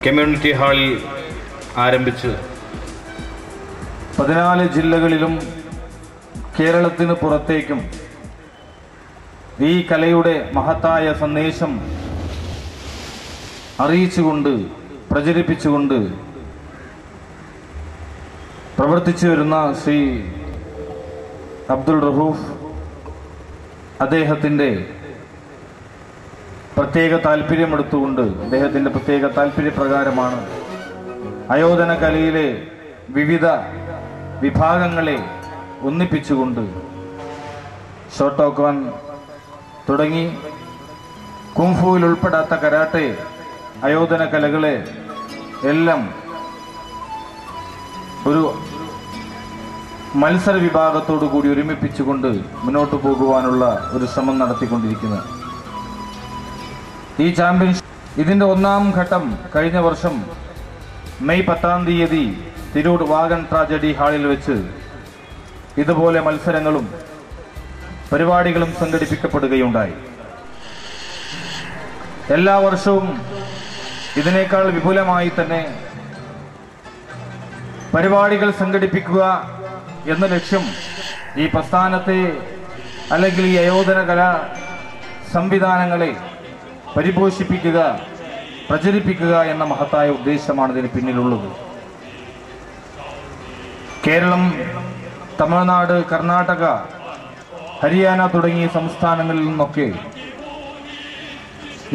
Community ഹാളിൽ ആരംഭിച്ച് പതിനാല് ജില്ലകളിലും കേരളത്തിന് പുറത്തേക്കും ഈ കലയുടെ മഹത്തായ സന്ദേശം അറിയിച്ചുകൊണ്ട് പ്രചരിപ്പിച്ചുകൊണ്ട് പ്രവർത്തിച്ചു വരുന്ന ശ്രീ അബ്ദുൾ റഹൂഫ് അദ്ദേഹത്തിന്റെ പ്രത്യേക താല്പര്യമെടുത്തുകൊണ്ട് അദ്ദേഹത്തിന്റെ പ്രത്യേക താല്പര്യപ്രകാരമാണ് അയോധന കലയിലെ വിവിധ വിഭാഗങ്ങളെ ഒന്നിപ്പിച്ചുകൊണ്ട് ഷോട്ടോക്കോൻ തുടങ്ങി കുംഫുവിൽ ഉൾപ്പെടാത്ത കരാട്ടെ അയോധന കലകളെ എല്ലാം ഒരു മത്സര വിഭാഗത്തോടു കൂടി ഒരുമിപ്പിച്ചുകൊണ്ട് മുന്നോട്ട് പോകുവാനുള്ള ഒരു ശ്രമം നടത്തിക്കൊണ്ടിരിക്കുന്നത് ഈ ചാമ്പ്യൻഷിപ്പ് ഇതിന്റെ ഒന്നാം ഘട്ടം കഴിഞ്ഞ വർഷം മെയ് പത്താം തീയതി തിരൂർ വാഗൺ ട്രാജഡി ഹാളിൽ വെച്ച് ഇതുപോലെ മത്സരങ്ങളും പരിപാടികളും സംഘടിപ്പിക്കപ്പെടുകയുണ്ടായി. എല്ലാ വർഷവും ഇതിനേക്കാൾ വിപുലമായി തന്നെ പരിപാടികൾ സംഘടിപ്പിക്കുക എന്ന ലക്ഷ്യം ഈ പ്രസ്ഥാനത്തെ അല്ലെങ്കിൽ ഈ അയോധന കലാ സംവിധാനങ്ങളെ പരിപോഷിപ്പിക്കുക പ്രചരിപ്പിക്കുക എന്ന മഹത്തായ ഉദ്ദേശമാണ് ഇതിന് പിന്നിലുള്ളത്. കേരളം തമിഴ്നാട് കർണാടക ഹരിയാന തുടങ്ങിയ സംസ്ഥാനങ്ങളിൽ നിന്നൊക്കെ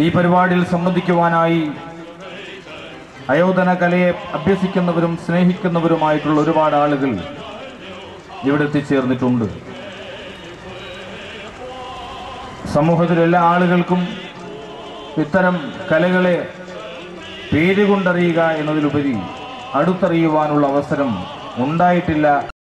ഈ പരിപാടിയിൽ സംബന്ധിക്കുവാനായി അയോധന കലയെ അഭ്യസിക്കുന്നവരും സ്നേഹിക്കുന്നവരുമായിട്ടുള്ള ഒരുപാട് ആളുകൾ ഇവിടെ എത്തിച്ചേർന്നിട്ടുണ്ട്. സമൂഹത്തിലെ എല്ലാ ആളുകൾക്കും ഇത്തരം കലകളെ പേരുകൊണ്ടറിയുക എന്നതിലുപരി അടുത്തറിയുവാനുള്ള അവസരം ഉണ്ടായിട്ടില്ല.